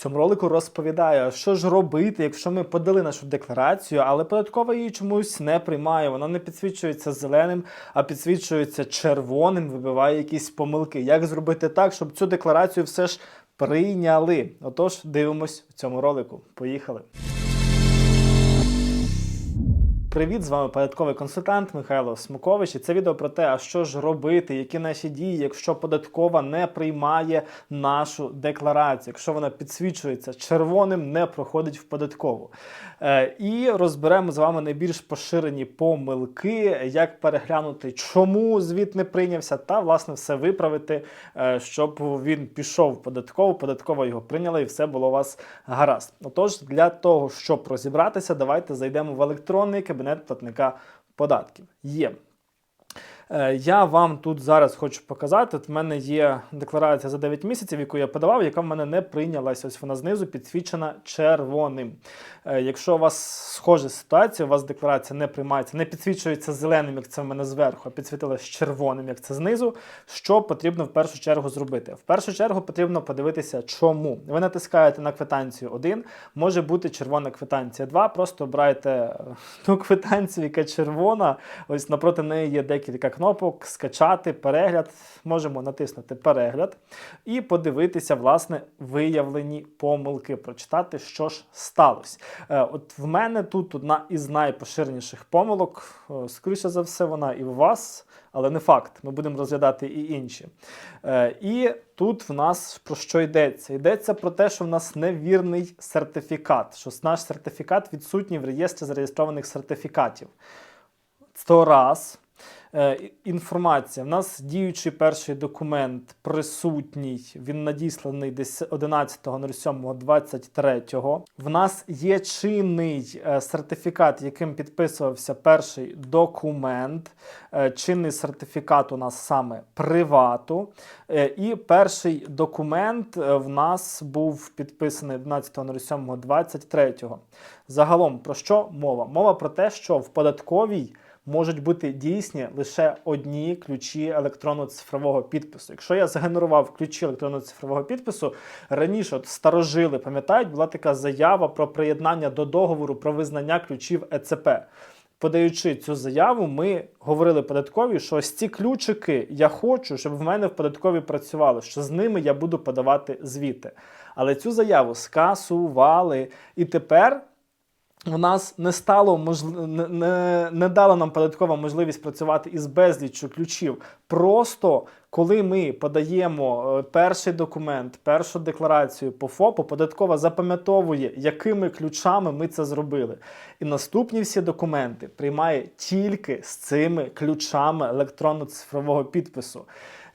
цьому ролику розповідаю, що ж робити, якщо ми подали нашу декларацію, але податкова її чомусь не приймає. Вона не підсвічується зеленим, а підсвічується червоним, вибиває якісь помилки. Як зробити так, щоб цю декларацію все ж прийняли? Отож, дивимось в цьому ролику. Поїхали. Привіт, з вами податковий консультант Михайло Смукович. І це відео про те, а що ж робити, які наші дії, якщо податкова не приймає нашу декларацію, якщо вона підсвічується червоним, не проходить в податкову. Е, і розберемо з вами найбільш поширені помилки, як переглянути, чому звіт не прийнявся, та власне все виправити, е, щоб він пішов в податкову, податкова його прийняла і все було у вас гаразд. Отож, для того, щоб розібратися, давайте зайдемо в електронний кабінет платника податків. Є. Е, Я вам тут зараз хочу показати. От в мене є декларація за 9 місяців, яку я подавав, яка в мене не прийнялась. Ось вона знизу підсвічена червоним. Е, Якщо у вас схожа ситуація, у вас декларація не приймається, не підсвічується зеленим, як це в мене зверху, а підсвітилась червоним, як це знизу. Що потрібно в першу чергу зробити? В першу чергу потрібно подивитися, чому. Ви натискаєте на квитанцію 1, може бути червона квитанція 2. Просто обираєте е, ту квитанцію, яка червона. Ось напроти неї є декілька кнопок: скачати, перегляд. Можемо натиснути перегляд і подивитися, власне, виявлені помилки, прочитати, що ж сталося. Е, От в мене тут одна із найпоширеніших помилок. Е, Скоріше за все, вона і у вас, але не факт. Ми будемо розглядати і інші. Е, І тут в нас про що йдеться? Йдеться про те, що в нас невірний сертифікат, що наш сертифікат відсутній в реєстрі зареєстрованих сертифікатів. Це раз. Е, Інформація. В нас діючий перший документ присутній. Він надісланий десь 11.07.23. В нас є чинний е, сертифікат, яким підписувався перший документ. Е, Чинний сертифікат у нас саме привату. І перший документ в нас був підписаний 11.07.23. Загалом про що мова? Мова про те, що в податковій можуть бути дійсні лише одні ключі електронно-цифрового підпису. Якщо я згенерував ключі електронно-цифрового підпису, раніше от старожили, пам'ятають, була така заява про приєднання до договору про визнання ключів ЕЦП. Подаючи цю заяву, ми говорили податкові, що ось ці ключики я хочу, щоб в мене в податковій працювали, що з ними я буду подавати звіти. Але цю заяву скасували. І тепер у нас не стало можли... не, не, не дала нам податкова можливість працювати із безліччю ключів. Просто коли ми подаємо е, перший документ, першу декларацію по ФОПу, податкова запам'ятовує, якими ключами ми це зробили. І наступні всі документи приймає тільки з цими ключами електронно-цифрового підпису.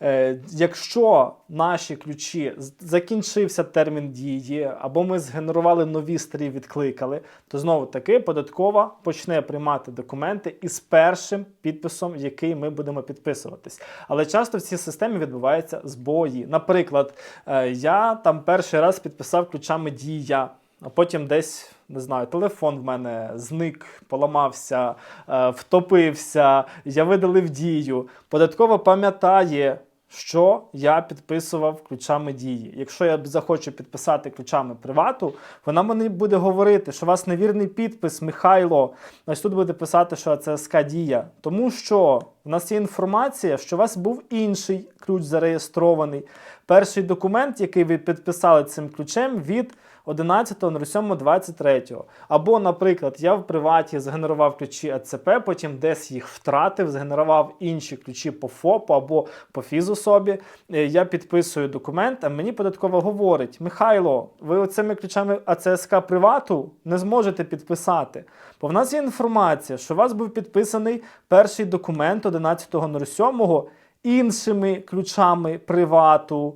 Е, Якщо наші ключі закінчився термін дії, або ми згенерували нові старі відкликали, то знову таки податкова почне приймати документи із першим підписом, який ми будемо підписуватись. Але часто в цій системі відбуваються збої. Наприклад, е, я там перший раз підписав ключами дія. А потім десь не знаю, телефон в мене зник, поламався, е, втопився, я видалив дію. Податкова пам'ятає, що я підписував ключами дії. Якщо я захочу підписати ключами привату, вона мені буде говорити, що у вас невірний підпис, Михайло. Ось тут буде писати, що це СК дія. Тому що в нас є інформація, що у вас був інший ключ зареєстрований. Перший документ, який ви підписали цим ключем, від 11.07.23. Або, наприклад, я в приваті згенерував ключі АЦП, потім десь їх втратив, згенерував інші ключі по ФОПу або по фізособі. Е, Я підписую документ, а мені податково говорить: Михайло, ви оцими ключами АЦСК привату не зможете підписати. Бо в нас є інформація, що у вас був підписаний перший документ 11.07 іншими ключами привату.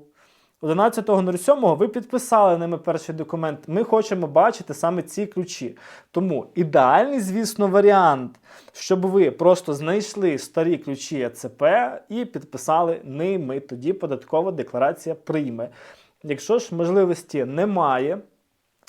11.07 ви підписали ними перший документ. Ми хочемо бачити саме ці ключі. Тому ідеальний, звісно, варіант, щоб ви просто знайшли старі ключі ЕЦП і підписали ними. Тоді податкова декларація прийме. Якщо ж можливості немає,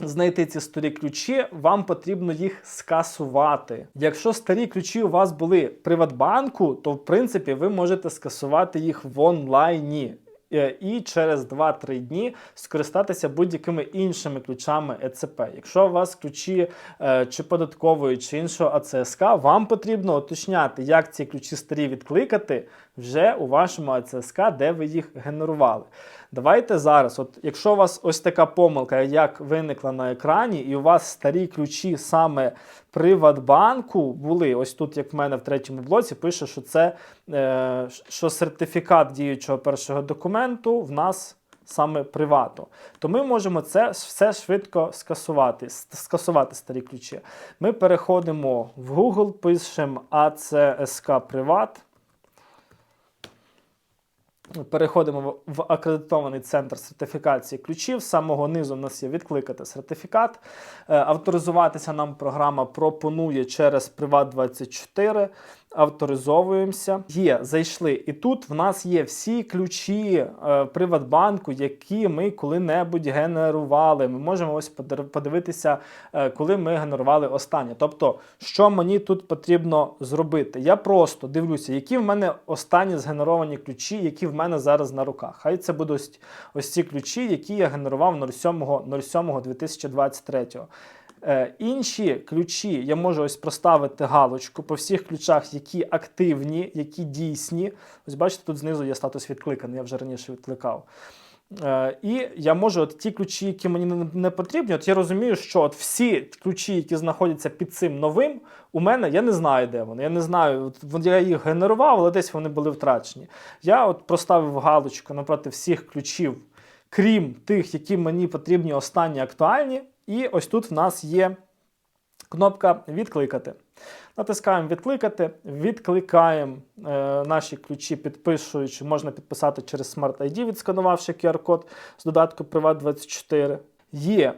знайти ці старі ключі, вам потрібно їх скасувати. Якщо старі ключі у вас були Приватбанку, то в принципі ви можете скасувати їх в онлайні. Е, і через 2-3 дні скористатися будь-якими іншими ключами ЕЦП. Якщо у вас ключі е, чи податкової, чи іншого АЦСК, вам потрібно уточняти, як ці ключі старі відкликати вже у вашому АЦСК, де ви їх генерували. Давайте зараз, от якщо у вас ось така помилка, як виникла на екрані, і у вас старі ключі саме Приватбанку були, ось тут, як в мене в третьому блоці, пише, що це е, що сертифікат діючого першого документу в нас саме привату, то ми можемо це все швидко скасувати, скасувати старі ключі. Ми переходимо в Google, пишемо ACSK Приват. Переходимо в- в акредитований центр сертифікації ключів. З самого низу у нас є відкликати сертифікат. Е, Авторизуватися нам програма пропонує через Privat24. Авторизовуємося. Є, зайшли. І тут в нас є всі ключі е, Приватбанку, які ми коли-небудь генерували. Ми можемо ось подивитися, е, коли ми генерували останнє. Тобто, що мені тут потрібно зробити? Я просто дивлюся, які в мене останні згенеровані ключі, які в мене зараз на руках. Хай це будуть ось, ці ключі, які я генерував 07.07.2023. Е, інші ключі я можу ось проставити галочку по всіх ключах, які активні, які дійсні. Ось бачите, тут знизу є статус відкликаний, я вже раніше відкликав. Е, і я можу от ті ключі, які мені не потрібні, от я розумію, що от всі ключі, які знаходяться під цим новим, у мене я не знаю, де вони. Я не знаю, от я їх генерував, але десь вони були втрачені. Я от проставив галочку напроти всіх ключів, крім тих, які мені потрібні останні актуальні. І ось тут в нас є кнопка відкликати. Натискаємо відкликати, відкликаємо е, наші ключі, підписуючи, можна підписати через Smart ID, відсканувавши QR-код з додатку Privat24. Є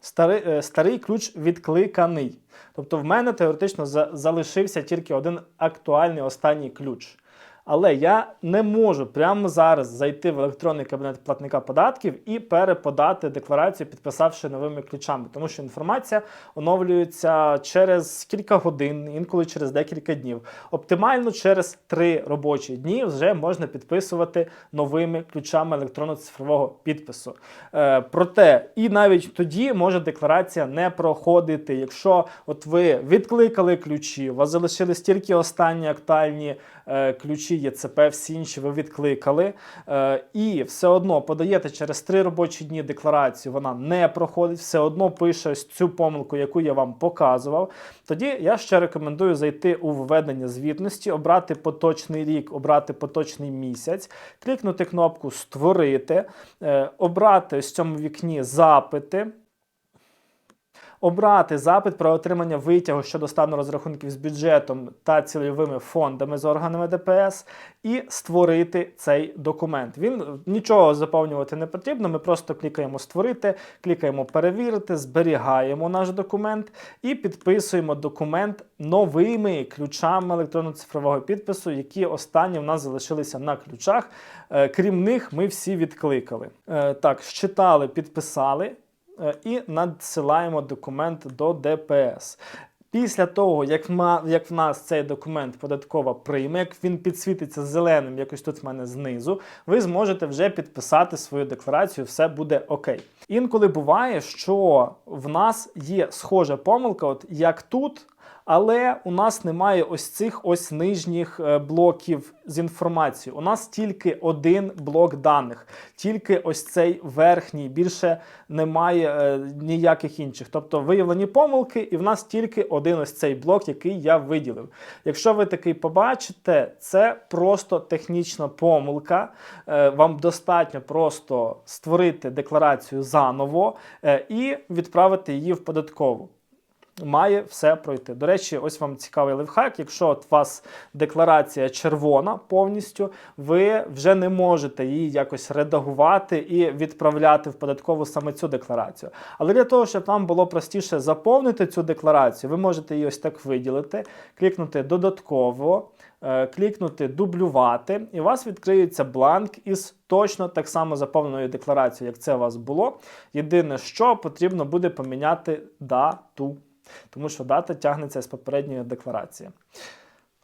старий, е, старий ключ відкликаний. Тобто в мене теоретично за- залишився тільки один актуальний останній ключ. Але я не можу прямо зараз зайти в електронний кабінет платника податків і переподати декларацію, підписавши новими ключами, тому що інформація оновлюється через кілька годин, інколи через декілька днів. Оптимально через три робочі дні вже можна підписувати новими ключами електронно-цифрового підпису. Е, проте і навіть тоді може декларація не проходити, якщо от ви відкликали ключі, у вас залишились тільки останні актуальні ключі ЄЦП, всі інші ви відкликали, е, і все одно подаєте через три робочі дні декларацію, вона не проходить, все одно пише ось цю помилку, яку я вам показував. Тоді я ще рекомендую зайти у введення звітності, обрати поточний рік, обрати поточний місяць, клікнути кнопку Створити, е, обрати ось в цьому вікні запити. Обрати запит про отримання витягу щодо стану розрахунків з бюджетом та цільовими фондами з органами ДПС і створити цей документ. Він нічого заповнювати не потрібно. Ми просто клікаємо створити, клікаємо перевірити, зберігаємо наш документ і підписуємо документ новими ключами електронно-цифрового підпису, які останні в нас залишилися на ключах. Е, Крім них, ми всі відкликали. Е, Так, щитали, підписали е, і надсилаємо документ до ДПС. Після того, як, як в нас цей документ податкова прийме, як він підсвітиться зеленим, якось тут в мене знизу, ви зможете вже підписати свою декларацію, все буде окей. Інколи буває, що в нас є схожа помилка, от як тут. Але у нас немає ось цих ось нижніх е, блоків з інформацією. У нас тільки один блок даних, тільки ось цей верхній, більше немає е, ніяких інших. Тобто виявлені помилки, і в нас тільки один ось цей блок, який я виділив. Якщо ви такий побачите, це просто технічна помилка. Е, Вам достатньо просто створити декларацію заново е, і відправити її в податкову має все пройти. До речі, ось вам цікавий лайфхак. Якщо от у вас декларація червона повністю, ви вже не можете її якось редагувати і відправляти в податкову саме цю декларацію. Але для того, щоб вам було простіше заповнити цю декларацію, ви можете її ось так виділити, клікнути додатково. е, Клікнути дублювати, і у вас відкриється бланк із точно так само заповненою декларацією, як це у вас було. Єдине, що потрібно буде поміняти дату тому що дата тягнеться з попередньої декларації.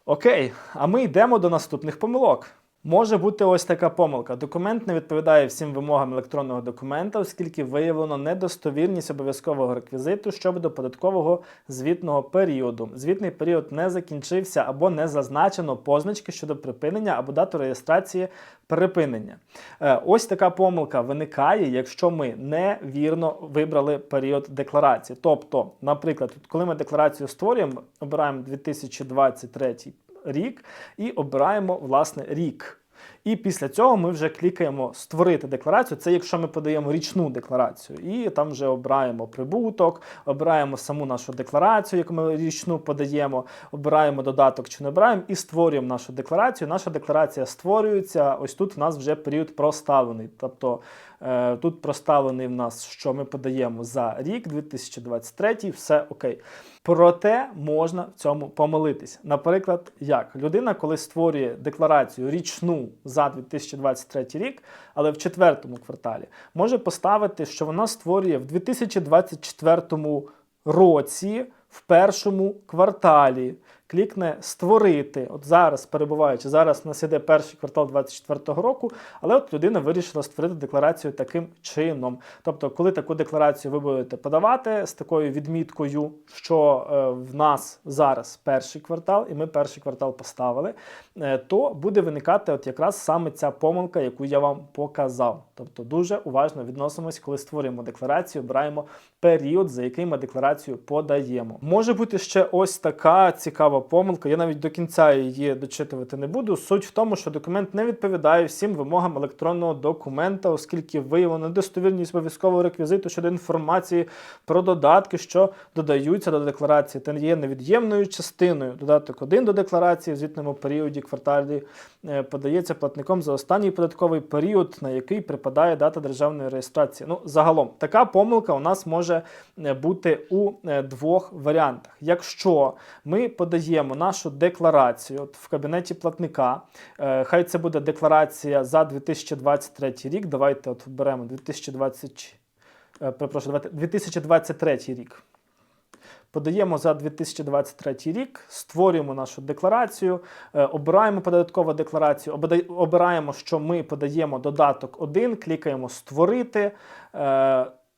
Окей, а ми йдемо до наступних помилок. Може бути ось така помилка. Документ не відповідає всім вимогам електронного документа, оскільки виявлено недостовірність обов'язкового реквізиту щодо податкового звітного періоду. Звітний період не закінчився або не зазначено позначки щодо припинення або дату реєстрації припинення. Е, Ось така помилка виникає, якщо ми невірно вибрали період декларації. Тобто, наприклад, коли ми декларацію створюємо, обираємо 2023 рік і обираємо власне рік. І після цього ми вже клікаємо створити декларацію. Це якщо ми подаємо річну декларацію, і там вже обираємо прибуток, обираємо саму нашу декларацію, яку ми річну подаємо, обираємо додаток чи не обираємо, і створюємо нашу декларацію. Наша декларація створюється. Ось тут в нас вже період проставлений. Тобто тут проставлений в нас, що ми подаємо за рік 2023, все окей. Проте можна в цьому помилитись. Наприклад, як людина, коли створює декларацію річну за 2023 рік, але в четвертому кварталі, може поставити, що вона створює в 2024 році в першому кварталі. Клікне створити. От зараз, перебуваючи, зараз у нас іде перший квартал 2024 року, але от людина вирішила створити декларацію таким чином. Тобто, коли таку декларацію ви будете подавати з такою відміткою, що е, в нас зараз перший квартал, і ми перший квартал поставили, е, то буде виникати от якраз саме ця помилка, яку я вам показав. Тобто дуже уважно відносимось, коли створюємо декларацію, обираємо період, за який ми декларацію подаємо. Може бути ще ось така цікава помилка. Я навіть до кінця її дочитувати не буду. Суть в тому, що документ не відповідає всім вимогам електронного документа, оскільки виявлено недостовірність обов'язкового реквізиту щодо інформації про додатки, що додаються до декларації, та є невід'ємною частиною. Додаток 1 до декларації в звітному періоді кварталі е, подається платником за останній податковий період, на який припадає дата державної реєстрації. Ну, загалом, така помилка у нас може е, бути у е, двох варіантах. Якщо ми подаємо нашу декларацію от в кабінеті платника, е, хай це буде декларація за 2023 рік. Давайте от беремо 2020, е, перепрошую, 2023 рік. Подаємо за 2023 рік, створюємо нашу декларацію, е, обираємо податкову декларацію, обираємо, що ми подаємо додаток 1, клікаємо Створити,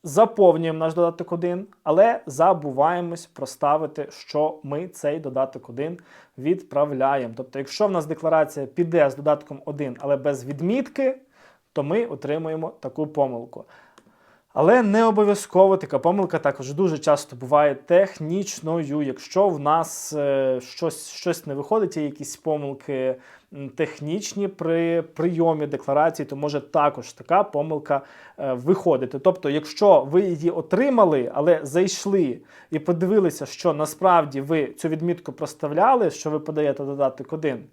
заповнюємо наш додаток 1, але забуваємось проставити, що ми цей додаток 1 відправляємо. Тобто, якщо в нас декларація піде з додатком 1, але без відмітки, то ми отримуємо таку помилку. Але не обов'язково така помилка також дуже часто буває технічною. Якщо в нас е, щось, щось не виходить, є якісь помилки технічні при прийомі декларації, то може також така помилка е, виходити. Тобто, якщо ви її отримали, але зайшли і подивилися, що насправді ви цю відмітку проставляли, що ви подаєте додаток 1,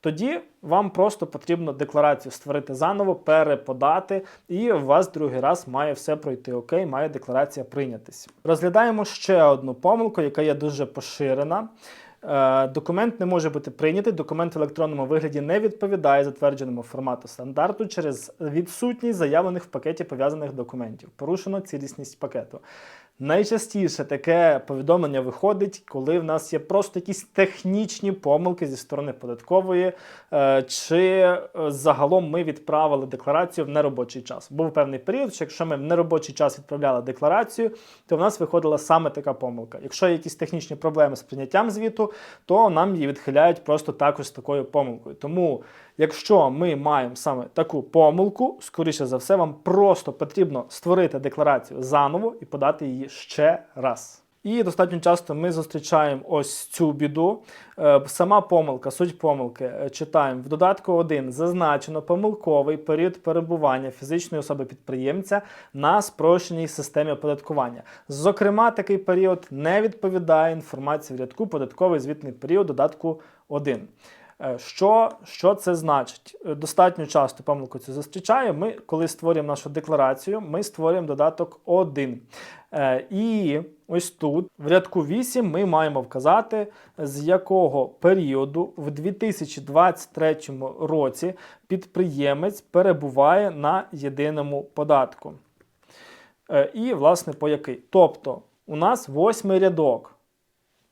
тоді вам просто потрібно декларацію створити заново, переподати, і у вас другий раз має все пройти окей, має декларація прийнятись. Розглядаємо ще одну помилку, яка є дуже поширена. Е, Документ не може бути прийнятий, документ в електронному вигляді не відповідає затвердженому формату стандарту через відсутність заявлених в пакеті пов'язаних документів. Порушено цілісність пакету. Найчастіше таке повідомлення виходить, коли в нас є просто якісь технічні помилки зі сторони податкової, е, чи е, загалом ми відправили декларацію в неробочий час. Був певний період, що якщо ми в неробочий час відправляли декларацію, то в нас виходила саме така помилка. Якщо є якісь технічні проблеми з прийняттям звіту, то нам її відхиляють просто також з такою помилкою. Тому, якщо ми маємо саме таку помилку, скоріше за все, вам просто потрібно створити декларацію заново і подати її ще раз. І достатньо часто ми зустрічаємо ось цю біду. Е, Сама помилка, суть помилки. Е, Читаємо в додатку 1 зазначено помилковий період перебування фізичної особи підприємця на спрощеній системі оподаткування. Зокрема, такий період не відповідає інформації в рядку податковий звітний період додатку 1. Е, Що, що це значить? Е, Достатньо часто помилку цю зустрічаю. Ми, коли створюємо нашу декларацію, ми створюємо додаток 1. Е, І ось тут, в рядку 8, ми маємо вказати, з якого періоду в 2023 році підприємець перебуває на єдиному податку. І, власне, по який. Тобто, у нас восьмий рядок.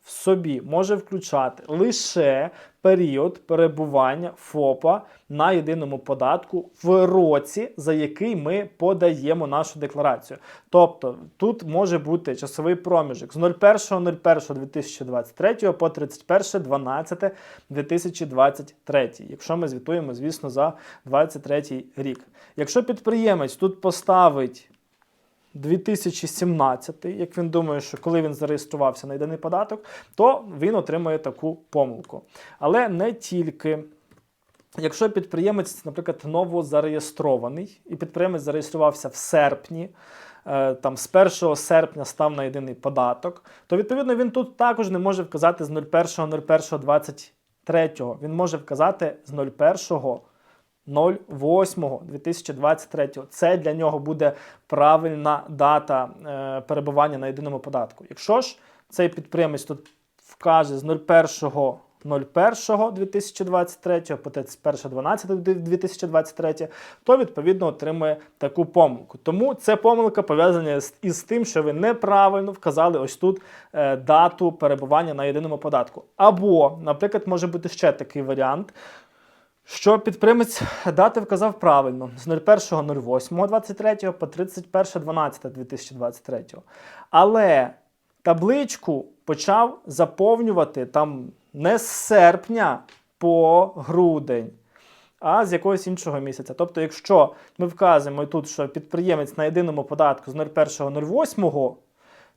В собі може включати лише період перебування ФОПа на єдиному податку в році, за який ми подаємо нашу декларацію. Тобто тут може бути часовий проміжок з 01.01.2023 по 31.12.2023, якщо ми звітуємо, звісно, за 2023 рік. Якщо підприємець тут поставить 2017, як він думає, що коли він зареєструвався на єдиний податок, то він отримує таку помилку. Але не тільки. Якщо підприємець, наприклад, новозареєстрований, і підприємець зареєструвався в серпні, е, там з 1 серпня став на єдиний податок, то відповідно він тут також не може вказати з 01.01.23. Він може вказати з 01. 08.2023. Це для нього буде правильна дата е, перебування на єдиному податку. Якщо ж цей підприємець тут вкаже з 01.01.2023 по 31.12.2023, то відповідно отримує таку помилку. Тому це помилка пов'язана із тим, що ви неправильно вказали ось тут е, дату перебування на єдиному податку. Або, наприклад, може бути ще такий варіант що підприємець дати вказав правильно з 01.08.23 по 31.12.2023. Але табличку почав заповнювати там не з серпня по грудень, а з якогось іншого місяця. Тобто, якщо ми вказуємо тут, що підприємець на єдиному податку з 01.08,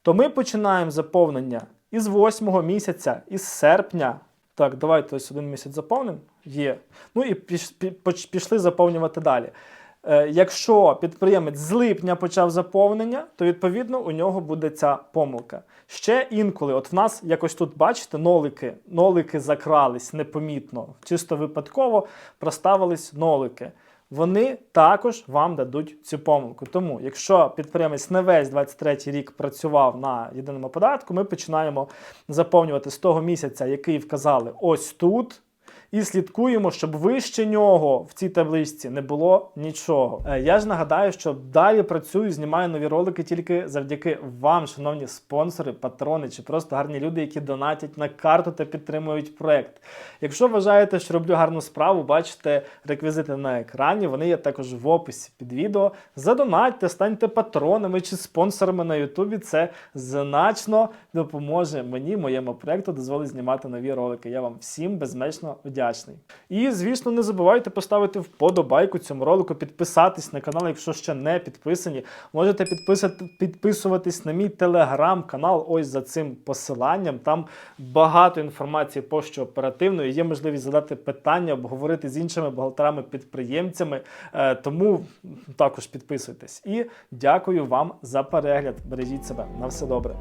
то ми починаємо заповнення із 8 місяця, із серпня. Так, давайте ось один місяць заповнимо. Є. Ну і пішли заповнювати далі. Е, якщо підприємець з липня почав заповнення, то відповідно у нього буде ця помилка. Ще інколи, от в нас якось тут, бачите, нолики, нолики закрались непомітно, чисто випадково проставились нолики. Вони також вам дадуть цю помилку. Тому, якщо підприємець не весь 23 рік працював на єдиному податку, ми починаємо заповнювати з того місяця, який вказали ось тут. І слідкуємо, щоб вище нього в цій табличці не було нічого. Е, Я ж нагадаю, що далі працюю, знімаю нові ролики тільки завдяки вам, шановні спонсори, патрони чи просто гарні люди, які донатять на карту та підтримують проект. Якщо вважаєте, що роблю гарну справу, бачите реквізити на екрані. Вони є також в описі під відео. Задонатьте, станьте патронами чи спонсорами на Ютубі. Це значно допоможе мені, моєму проекту, дозволить знімати нові ролики. Я вам всім безмежно вдячний. І, звісно, не забувайте поставити вподобайку цьому ролику, підписатись на канал, якщо ще не підписані. Можете підписати, підписуватись на мій телеграм-канал ось за цим посиланням. Там багато інформації пощо оперативної. Є можливість задати питання, обговорити з іншими бухгалтерами-підприємцями. Е, Тому також підписуйтесь. І дякую вам за перегляд. Бережіть себе. На все добре.